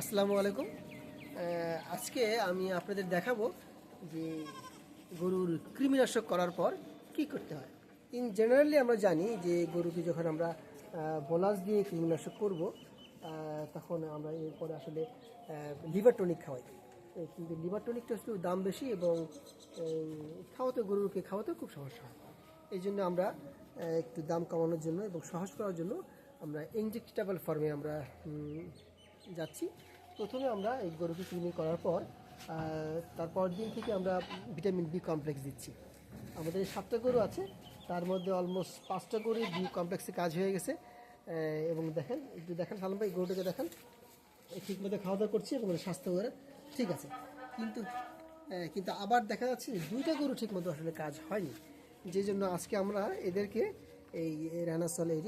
আসসালামু আলাইকুম। আজকে আমি আপনাদের দেখাবো যে গরুর কৃমিনাশক করার পর কি করতে হয়। ইন জেনারেলি আমরা জানি যে গরুকে যখন আমরা বোলাস দিয়ে কৃমিনাশক করব তখন আমরা এরপরে আসলে লিভার টনিক খাওয়াই। কিন্তু লিভার টনিকটা একটু দাম বেশি এবং খাওয়াতে গরুকে খাওয়াতে খুব সমস্যা হয়। এই জন্য আমরা একটু দাম কমানোর জন্য এবং সহজ করার জন্য আমরা ইনজেক্টেবল ফর্মে আমরা যাচ্ছি। প্রথমে আমরা এই গরুকে ক্লিনিং করার পর তারপর দিন থেকে আমরা ভিটামিন বি কমপ্লেক্স দিচ্ছি। আমাদের সাতটা গরু আছে, তার মধ্যে অলমোস্ট পাঁচটা গরু বি কমপ্লেক্সে কাজ হয়ে গেছে। এবং দেখেন, একটু দেখেন সালাম ভাই, গরুটাকে দেখেন। এই ঠিক মতো খাওয়া দাওয়া করছি এবং স্বাস্থ্য করে ঠিক আছে। কিন্তু কিন্তু আবার দেখা যাচ্ছে যে দুইটা গরু ঠিক মতো আসলে কাজ হয়নি। যে জন্য আজকে আমরা এদেরকে এই রানাসল এর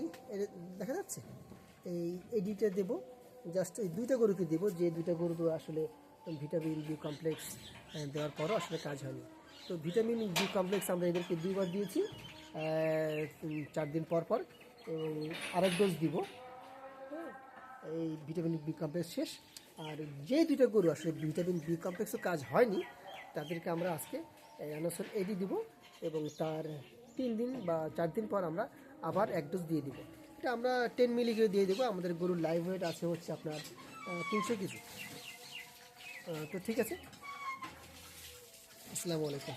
দেখা যাচ্ছে? এই এডিটা দেব। জাস্ট এই দুইটা গরুকে দেব যে দুইটা গরু আসলে ভিটামিন বি কমপ্লেক্স দেওয়ার পরও আসলে কাজ হয়নি। তো ভিটামিন বি কমপ্লেক্স আমরা এদেরকে দুইবার দিয়েছি চার দিন পর পর এবং আরেক ডোজ দিব। হ্যাঁ, এই ভিটামিন বি কমপ্লেক্স শেষ। আর যে দুইটা গরু আসলে ভিটামিন বি কমপ্লেক্সও কাজ হয়নি তাদেরকে আমরা আজকে অ্যানোসল এডি দিব এবং তার তিন দিন বা চার দিন পর আমরা আবার এক ডোজ দিয়ে দিব। এটা আমরা টেন মিলি করে দিয়ে দেবো। আমাদের গরুর লাইভ ওয়েট আছে হচ্ছে আপনার তিনশো কেজি। তো ঠিক আছে। আসসালামু আলাইকুম।